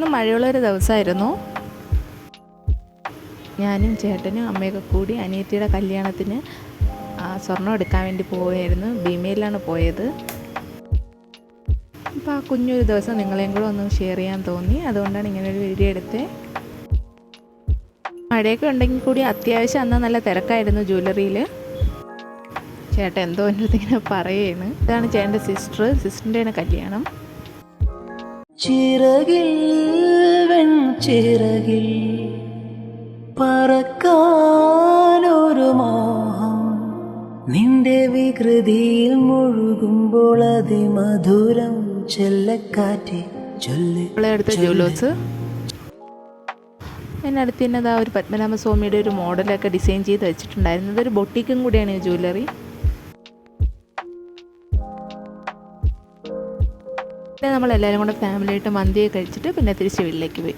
ഇന്ന് മഴയുള്ളൊരു ദിവസമായിരുന്നു. ഞാനും ചേട്ടനും അമ്മയൊക്കെ കൂടി അനിയത്തിയുടെ കല്യാണത്തിന് സ്വർണം എടുക്കാൻ വേണ്ടി പോവുകയായിരുന്നു. ഭീമയിലാണ് പോയത്. അപ്പോൾ ആ കുഞ്ഞൊരു ദിവസം നിങ്ങളെയും കൂടെ ഒന്ന് ഷെയർ ചെയ്യാൻ തോന്നി. അതുകൊണ്ടാണ് ഇങ്ങനൊരു വീഡിയോ എടുത്തത് മഴയൊക്കെ ഉണ്ടെങ്കിൽ കൂടി അത്യാവശ്യം അന്ന് നല്ല തിരക്കായിരുന്നു ജ്വല്ലറിയിൽ ചേട്ടൻ എന്തോ എന്റെ അടുത്ത് ഇങ്ങനെ പറയുകയാണ്. ഇതാണ് ചേട്ടന്റെ സിസ്റ്റർ സിസ്റ്ററിന്റെയാണ് കല്യാണം. ചിറകിൽ വെൺചിറകിൽ പറക്കാനൊരു മോഹം. നിന്റെ വികൃതിയിൽ മുഴുകുമ്പോൾ അതിമധുരം ചെല്ലക്കാറ്റെ ചൊല്ല് അടുത്ത എന്റെ അടുത്ത് തന്നെ അതാ ഒരു പത്മനാഭസ്വാമിയുടെ ഒരു മോഡലൊക്കെ ഡിസൈൻ ചെയ്ത് വെച്ചിട്ടുണ്ടായിരുന്നു ഒരു ബൊട്ടിക്കും കൂടിയാണ് ഈ ജ്വല്ലറി. പിന്നെ നമ്മളെല്ലാവരും കൂടെ ഫാമിലിയായിട്ട് മന്തിയൊക്കെ കഴിച്ചിട്ട് പിന്നെ തിരിച്ച് വീട്ടിലേക്ക് പോയി.